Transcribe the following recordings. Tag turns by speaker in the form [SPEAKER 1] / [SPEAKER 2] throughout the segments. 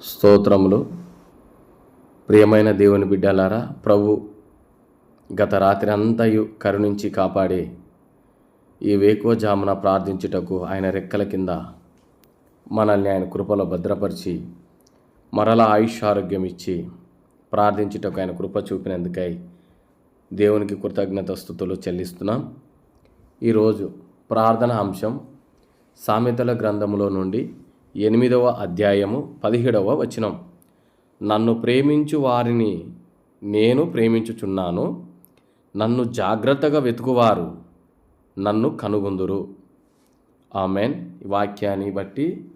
[SPEAKER 1] స్తోత్రములు. ప్రియమైన దేవుని బిడ్డలారా ప్రభు గత రాత్రి అంతయు కరుణించి కాపాడి ఈ వేకోజామున ప్రార్థించుటకు ఆయన రెక్కల కింద మనల్ని ఆయన కృపలో భద్రపరిచి మరలా ఆయుష్ ఆరోగ్యం ఇచ్చి ప్రార్థించుటకు ఆయన కృప చూపినందుకై దేవునికి కృతజ్ఞత స్థుతులు చెల్లిస్తున్నాం. ఈరోజు ప్రార్థన అంశం సామెతల గ్రంథములో నుండి ఎనిమిదవ అధ్యాయము పదిహేడవ వచనం. నన్ను ప్రేమించు వారిని నేను ప్రేమించుచున్నాను. నన్ను జాగ్రత్తగా వెతుకువారు నన్ను కనుగొందురు. ఆమెన్. వాక్యాన్ని బట్టి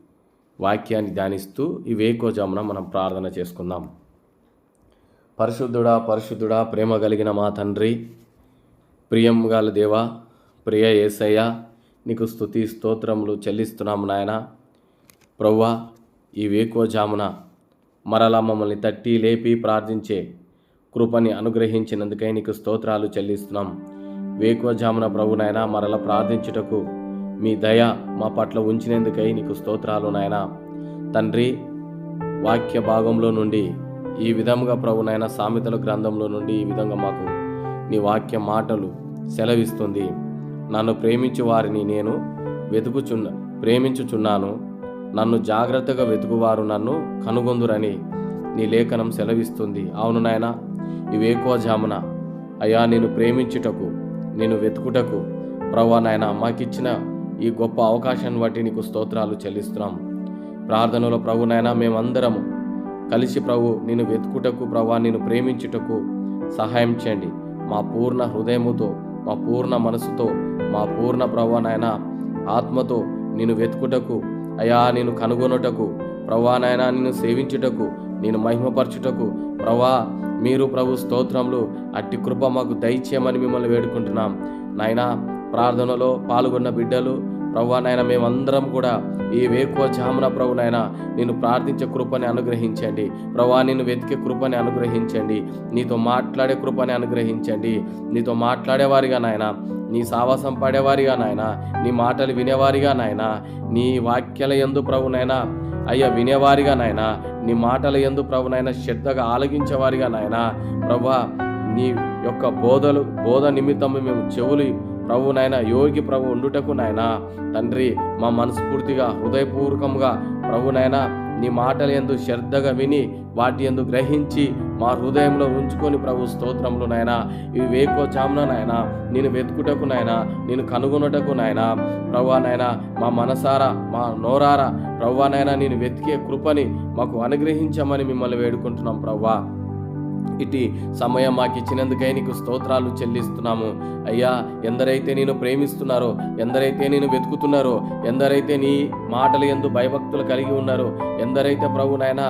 [SPEAKER 1] వాక్యాన్ని ధ్యానిస్తూ ఈ వేకోజామున మనం ప్రార్థన చేసుకుందాం. పరిశుద్ధుడా పరిశుద్ధుడా ప్రేమ కలిగిన మా తండ్రి ప్రియం గల దేవా ప్రియ ఏసయ్య నీకు స్తుతి స్తోత్రములు చెల్లిస్తున్నాము నాయన. ప్రవ్వా ఈ వేకువజామున మరలా మమ్మల్ని తట్టి లేపి ప్రార్థించే కృపని అనుగ్రహించినందుకై నీకు స్తోత్రాలు చెల్లిస్తున్నాం. వేకువజామున ప్రభునైనా మరల ప్రార్థించుటకు మీ దయ మా పట్ల ఉంచినందుకై నీకు స్తోత్రాలు నాయన. తండ్రి వాక్య భాగంలో నుండి ఈ విధముగా ప్రభునైనా సామెతల గ్రంథంలో నుండి ఈ విధంగా మాకు నీ వాక్య మాటలు సెలవిస్తుంది. నన్ను ప్రేమించు వారిని నేను వెతుకుచున్న ప్రేమించుచున్నాను. నన్ను జాగ్రత్తగా వెతుకువారు నన్ను కనుగొందురని నీ లేఖనం సెలవిస్తుంది. అవును నాయన ఇవి జామున అయ్యా నేను ప్రేమించుటకు నేను వెతుకుటకు ప్రవ్వా నాయన మాకిచ్చిన ఈ గొప్ప అవకాశాన్ని బట్టి నీకు స్తోత్రాలు చెల్లిస్తున్నాం. ప్రార్థనలో ప్రభు నాయన మేమందరము కలిసి ప్రభు నేను వెతుకుటకు ప్రభా నేను ప్రేమించుటకు సహాయం చేయండి. మా పూర్ణ హృదయముతో మా పూర్ణ మనసుతో మా పూర్ణ ప్రభా నాయన ఆత్మతో నేను వెతుకుటకు అయా నేను కనుగొనుటకు ప్రభా నాయన నిన్ను సేవించుటకు నేను మహిమపరచుటకు ప్రభా మీరు ప్రభు స్తోత్రములు అట్టి కృప మాకు దయచేయమని మిమ్మల్ని వేడుకుంటున్నాం. నాయనా ప్రార్థనలో పాల్గొన్న బిడ్డలు ప్రభా నాయన మేమందరం కూడా ఈ వేకువ జామున ప్రభు నాయన నేను ప్రార్థించే కృపని అనుగ్రహించండి. ప్రభా నేను వెతికే కృపని అనుగ్రహించండి. నీతో మాట్లాడే కృపని అనుగ్రహించండి. నీతో మాట్లాడేవారిగా నాయన నీ సావాసం పడేవారిగా నాయన నీ మాటలు వినేవారిగా నాయన నీ వాక్యాల ఎందు ప్రభు అయ్యా వినేవారిగా నాయన నీ మాటల ఎందు ప్రభునైనా శ్రద్ధగా ఆలగించేవారిగా నాయన ప్రభా నీ యొక్క బోధలు బోధ నిమిత్తము మేము చెవులు ప్రభు నాయన యోగి ప్రభు ఉండుటకు నాయన తండ్రి మా మనస్ఫూర్తిగా హృదయపూర్వకంగా ప్రభు నాయన నీ మాటలు ఎందు శ్రద్ధగా విని వాటి ఎందు గ్రహించి మా హృదయంలో ఉంచుకొని ప్రభు స్తోత్రములు నాయన ఇవి వేకో చామున నాయన నేను వెతుకుటకు నాయన నేను కనుగొనుటకు నాయన ప్రభా నాయన మా మనసారా మా నోరారా ప్రభా నాయన నేను వెతికే కృపని మాకు అనుగ్రహించమని మిమ్మల్ని వేడుకుంటున్నాం ప్రవ్వా ఇటు సమయం మాకు ఇచ్చినందుకై నీకు స్తోత్రాలు చెల్లిస్తున్నాము. అయ్యా ఎందరైతే నేను ప్రేమిస్తున్నారో ఎందరైతే నేను వెతుకుతున్నారో ఎందరైతే నీ మాటలు ఎందు భయభక్తులు కలిగి ఉన్నారో ఎందరైతే ప్రభు నాయన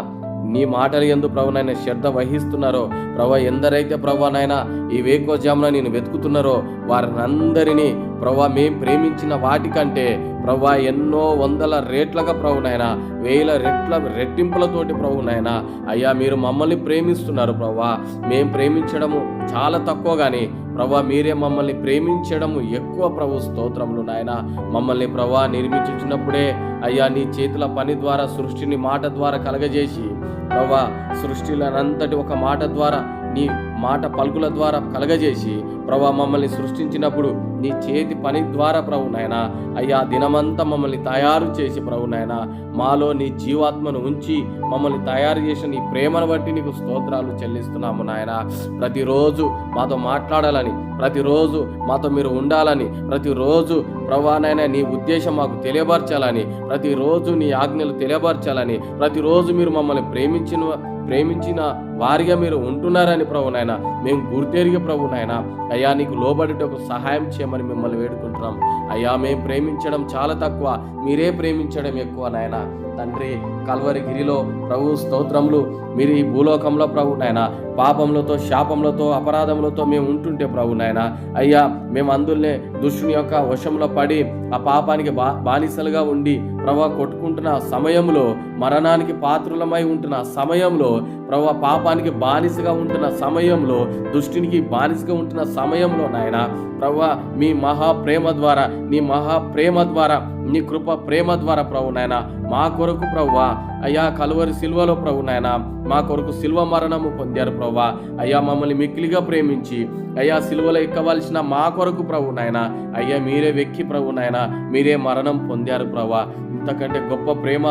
[SPEAKER 1] నీ మాటలు ఎందు ప్రభు నాయన శ్రద్ధ వహిస్తున్నారో ప్రభు ఎందరైతే ప్రభు నాయన ఈ వేకోజామున నేను వెతుకుతున్నారో వారినందరినీ ప్రభా మేం ప్రేమించిన వాటికంటే ప్రభా ఎన్నో వందల రేట్లగా ప్రభు నాయన వేల రెట్ల రెట్టింపులతోటి ప్రభు నాయన అయ్యా మీరు మమ్మల్ని ప్రేమిస్తున్నారు ప్రభా మేం ప్రేమించడము చాలా తక్కువ కానీ ప్రభా మీరే మమ్మల్ని ప్రేమించడము ఎక్కువ ప్రభు స్తోత్రములు నాయన. మమ్మల్ని ప్రభా నిర్మించుచున్నప్పుడే అయ్యా నీ చేతుల పని ద్వారా సృష్టిని మాట ద్వారా కలగజేసి ప్రభా సృష్టిలనంతటి ఒక మాట ద్వారా నీ మాట పలుకుల ద్వారా కలగజేసి ప్రభా మమ్మల్ని సృష్టించినప్పుడు నీ చేతి పని ద్వారా ప్రభు నాయన అయ్యా దినమంతా మమ్మల్ని తయారు చేసి ప్రభు నాయన మాలో నీ జీవాత్మను ఉంచి మమ్మల్ని తయారు చేసిన నీ ప్రేమను బట్టి నీకు స్తోత్రాలు చెల్లిస్తున్నాము నాయన. ప్రతిరోజు మాతో మాట్లాడాలని ప్రతిరోజు మాతో మీరు ఉండాలని ప్రతిరోజు ప్రభానైనా నీ ఉద్దేశం మాకు తెలియపరచాలని ప్రతిరోజు నీ ఆజ్ఞలు తెలియపరచాలని ప్రతిరోజు మీరు మమ్మల్ని ప్రేమించిన ప్రేమించిన వారిగా మీరు ఉంటున్నారని ప్రభు నాయన. మేము గుర్తెరిగి ప్రభు నాయన. అయ్యా నీకు లోబడుటకు సహాయం చేయమని మిమ్మల్ని వేడుకుంటున్నాం. అయ్యా మేము ప్రేమించడం చాలా తక్కువ. మీరే ప్రేమించడం ఎక్కువ నాయన. తండ్రి కల్వరి గిరిలో ప్రభు స్తోత్రములు. మీరు ఈ భూలోకంలో ప్రభు నాయన. పాపములతో శాపములతో అపరాధములతో మేము ఉంటుంటే ప్రభు నాయన. అయ్యా మేము అందులోనే దుష్టుని యొక్క వశంలో పడి ఆ పాపానికి బా బానిసలుగా ఉండి ప్రభా కొట్టుకుంటున్న సమయంలో మరణానికి పాత్రులమై ఉంటున్న సమయంలో ప్రభు పాపానికి బానిసగా ఉంటున్న సమయంలో దుష్టినికి బానిసగా ఉంటున్న సమయంలో నాయన ప్రభా మీ మహా ప్రేమ ద్వారా నీ మహా ప్రేమ ద్వారా నీ కృప ప్రేమ ద్వారా ప్రభు నాయన మా కొరకు ప్రభువా అయ్యా కలువరి సిల్వలో ప్రభు నాయన మా కొరకు సిల్వ మరణము పొందారు ప్రభా అయ్యా మమ్మల్ని మిక్కిలిగా ప్రేమించి అయ్యా సిలువలో ఎక్కవలసిన మా కొరకు ప్రభు నాయన అయ్యా మీరే వెక్కి ప్రభు నాయన మీరే మరణం పొందారు ప్రభా ఇంతకంటే గొప్ప ప్రేమ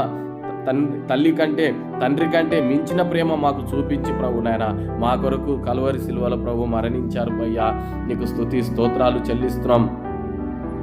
[SPEAKER 1] తల్లి కంటే తండ్రి కంటే మించిన ప్రేమ మాకు చూపించి ప్రభు నాయన. మా కొరకు కలువరి సిలువల ప్రభు మరణించారు అయ్యా నీకు స్థుతి స్తోత్రాలు చెల్లిస్తున్నాం.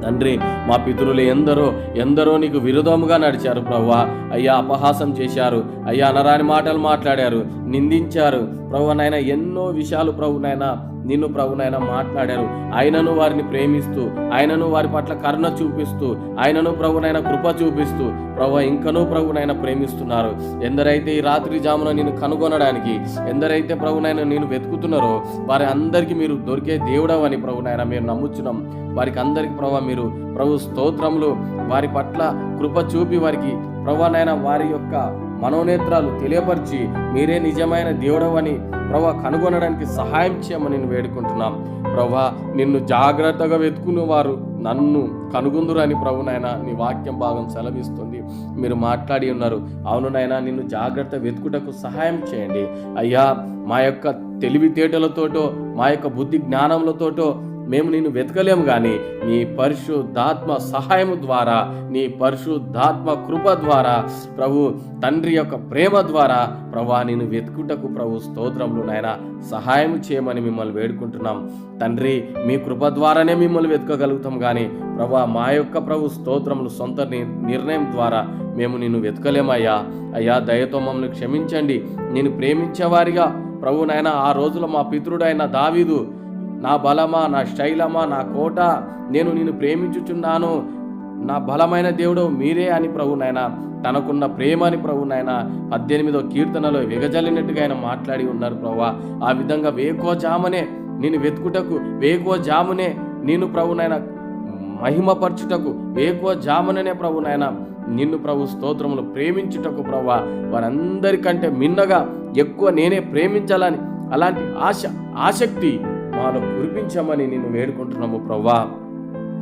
[SPEAKER 1] తండ్రి మా పితరులు ఎందరో ఎందరో నీకు విరోధముగా నడిచారు ప్రవ్వా. అయ్యా అపహాసం చేశారు. అయ్యా అనరాని మాటలు మాట్లాడారు. నిందించారు. ప్రభు నాయన ఎన్నో విషయాలు ప్రభు నాయన నిన్ను ప్రభునైనా మాట్లాడారు. ఆయనను వారిని ప్రేమిస్తూ ఆయనను వారి పట్ల కరుణ చూపిస్తూ ఆయనను ప్రభునైనా కృప చూపిస్తూ ప్రభు ఇంకనూ ప్రభునైనా ప్రేమిస్తున్నారు. ఎందరైతే ఈ రాత్రి జామున నేను కనుగొనడానికి ఎందరైతే ప్రభునైనా నేను వెతుకుతున్నారో వారి అందరికీ మీరు దొరికే దేవుడవని ప్రభునైనా మీరు నమ్ముచున్నాం. వారికి అందరికి ప్రభు మీరు ప్రభు స్తోత్రములు వారి పట్ల కృప చూపి వారికి ప్రభానైనా వారి యొక్క మనోనేత్రాలు తెలియపరిచి మీరే నిజమైన దేవుడవని ప్రభా కనుగొనడానికి సహాయం చేయమని నేను వేడుకుంటున్నాం. ప్రభా నిన్ను జాగ్రత్తగా వెతుకున్న వారు నన్ను కనుగొందురని ప్రభునైనా నీ వాక్యం భాగం సెలవిస్తుంది. మీరు మాట్లాడి ఉన్నారు. అవును నాయనా నిన్ను జాగ్రత్త వెతుకుటకు సహాయం చేయండి. అయ్యా మా యొక్క తెలివితేటలతోటో మా యొక్క బుద్ధి జ్ఞానములతోటో మేము నిన్ను వెతకలేము కానీ నీ పరిశుద్ధాత్మ సహాయము ద్వారా నీ పరిశుద్ధాత్మ కృప ద్వారా ప్రభు తండ్రి యొక్క ప్రేమ ద్వారా ప్రభా నేను వెతుకుటకు ప్రభు స్తోత్రములు నాయన సహాయం చేయమని మిమ్మల్ని వేడుకుంటున్నాం. తండ్రి మీ కృప ద్వారానే మిమ్మల్ని వెతకగలుగుతాం కానీ ప్రభా మా యొక్క ప్రభు స్తోత్రములు సొంత నిర్ణయం ద్వారా మేము నిన్ను వెతకలేమయ్యా అయ్యా. దయతో మమ్మల్ని క్షమించండి. నేను ప్రేమించేవారిగా ప్రభు నాయన ఆ రోజులో మా పితృడైన దావీదు నా బలమా నా శైలమా నా కోట నేను నిన్ను ప్రేమించుచున్నాను. నా బలమైన దేవుడు మీరే అని ప్రభు నాయన తనకున్న ప్రేమ అని ప్రభు నాయన పద్దెనిమిదో కీర్తనలో వెగజల్లినట్టుగా ఆయన మాట్లాడి ఉన్నారు ప్రభా ఆ విధంగా వేకో జామనే నేను వెతుకుటకు వేకో జామునే నేను ప్రభు నాయన మహిమపరచుటకు వేకో జాముననే ప్రభు నాయన నిన్ను ప్రభు స్తోత్రములు ప్రేమించుటకు ప్రభా వారందరికంటే మిన్నగా ఎక్కువ నేనే ప్రేమించాలని అలాంటి ఆశ ఆసక్తి మాలో కురిపించమని నిన్ను వేడుకుంటున్నాము ప్రవ్వా.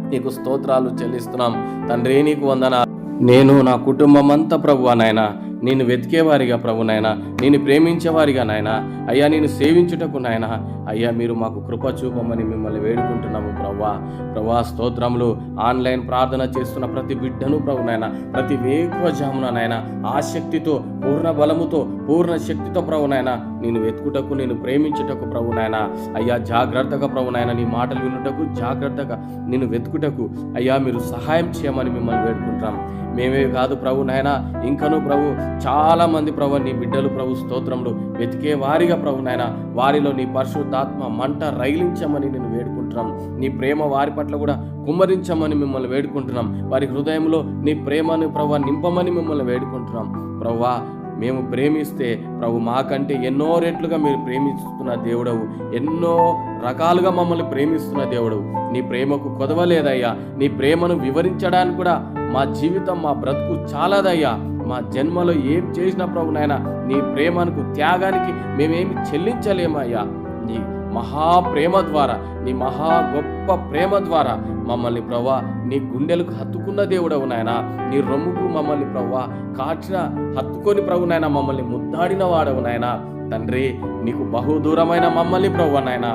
[SPEAKER 1] నీకు స్తోత్రాలు చెల్లిస్తున్నాం. తండ్రి నీకు వందన నేను నా కుటుంబం అంతా ప్రభు నాయన. నేను వెతికేవారిగా ప్రభు నాయన నేను ప్రేమించేవారిగా నాయన అయ్యా నేను సేవించుటకు నాయన అయ్యా మీరు మాకు కృప చూపమని మిమ్మల్ని వేడుకుంటున్నాము ప్రవ్వా. ప్రభా స్తోత్రములు ఆన్లైన్ ప్రార్థన చేస్తున్న ప్రతి బిడ్డను ప్రభు నాయన ప్రతి వేకువజామున నాయన ఆసక్తితో పూర్ణ బలముతో పూర్ణ శక్తితో ప్రభు నాయన నేను వెతుకుటకు నేను ప్రేమించుటకు ప్రభు నాయన అయ్యా జాగ్రత్తగా ప్రభు నాయన నీ మాటలు వినుటకు జాగ్రత్తగా నేను వెతుకుటకు అయ్యా మీరు సహాయం చేయమని మిమ్మల్ని వేడుకుంటాం మేమే కాదు ప్రభు నాయన ఇంకనూ ప్రభు చాలామంది ప్రభు నీ బిడ్డలు ప్రభు స్తోత్రములు వెతికే వారిగా ప్రభు నాయన వారిలో నీ పరిశుద్ధాత్మ మంట రైలించమని నేను వేడుకుంటున్నాం. నీ ప్రేమ వారి పట్ల కూడా కుమ్మరించమని మిమ్మల్ని వేడుకుంటున్నాం. వారి హృదయంలో నీ ప్రేమను ప్రభు నింపమని మిమ్మల్ని వేడుకుంటున్నాం. ప్రవ్వా మేము ప్రేమిస్తే ప్రభు మాకంటే ఎన్నో రెట్లుగా మీరు ప్రేమిస్తున్న దేవుడవు. ఎన్నో రకాలుగా మమ్మల్ని ప్రేమిస్తున్న దేవుడు నీ ప్రేమకు కొదవలేదయ్యా. నీ ప్రేమను వివరించడానికి కూడా మా జీవితం మా బ్రతుకు చాలాదయ్యా. మా జన్మలో ఏం చేసిన ప్రభు నాయన నీ ప్రేమకు త్యాగానికి మేమేమి చెల్లించలేమయ్యా. నీ మహా ప్రేమ ద్వారా నీ మహా గొప్ప ప్రేమ ద్వారా మమ్మల్ని ప్రవ్వా నీ గుండెలకు హత్తుకున్న దేవుడవు నాయన. నీ రొమ్ముకు మమ్మల్ని ప్రవ్వా కాచిన హత్తుకొని ప్రభు నాయన మమ్మల్ని ముద్దాడిన వాడవు నాయన. తండ్రి నీకు బహుదూరమైన మమ్మల్ని ప్రవ్వ నాయన.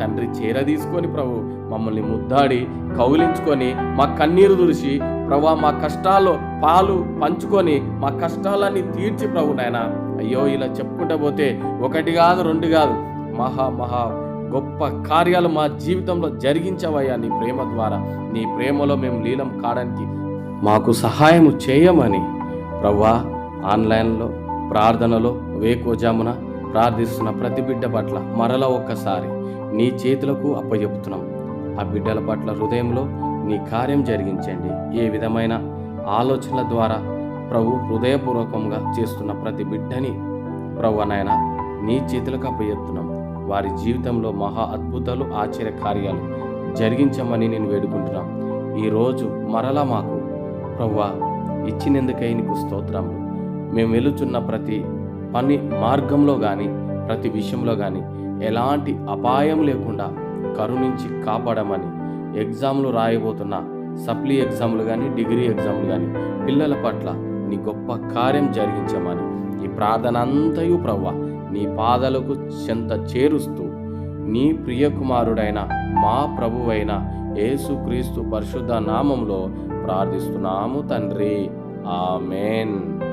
[SPEAKER 1] తండ్రి చేర తీసుకొని ప్రభు మమ్మల్ని ముద్దాడి కౌలించుకొని మా కన్నీరు దురిసి ప్రభా మా కష్టాల్లో పాలు పంచుకొని మా కష్టాలన్నీ తీర్చి ప్రభు నాయన. అయ్యో ఇలా చెప్పుకుంటా పోతే ఒకటి కాదు రెండు కాదు. మహా మహా గొప్ప కార్యాలు మా జీవితంలో జరిగించవయ్యా నీ ప్రేమ ద్వారా. నీ ప్రేమలో మేము లీలం కావడానికి మాకు సహాయము చేయమని ప్రవ్వా ఆన్లైన్లో ప్రార్థనలో వేకోజామున ప్రార్థిస్తున్న ప్రతి బిడ్డ పట్ల మరల ఒక్కసారి నీ చేతులకు అప్పచెపుతున్నాం ఆ బిడ్డల పట్ల హృదయంలో నీ కార్యం జరిగించండి. ఏ విధమైన ఆలోచనల ద్వారా ప్రభు హృదయపూర్వకంగా చేస్తున్న ప్రతి బిడ్డని ప్రభు నాయన నీ చేతులకు అప్పజెప్తున్నాం. వారి జీవితంలో మహా అద్భుతాలు ఆశ్చర్య కార్యాలు జరిగించమని నేను వేడుకుంటున్నాం. ఈరోజు మరలా మాకు ప్రవ్వా ఇచ్చినందుకై నీకు స్తోత్రములు. మేము వెలుచున్న ప్రతి పని మార్గంలో కానీ ప్రతి విషయంలో కానీ ఎలాంటి అపాయం లేకుండా కరుణించి కాపాడమని ఎగ్జామ్లు రాయబోతున్న సప్లీ ఎగ్జామ్లు కానీ డిగ్రీ ఎగ్జామ్లు కానీ పిల్లల పట్ల నీ గొప్ప కార్యం జరిగించమని ఈ ప్రార్థన అంతయు ప్రవ్వ నీ పాదలకు చెంత చేరుస్తూ నీ ప్రియకుమారుడైన మా ప్రభువైన యేసుక్రీస్తు పరిశుద్ధ నామంలో ప్రార్థిస్తున్నాము తండ్రి. ఆమెన్.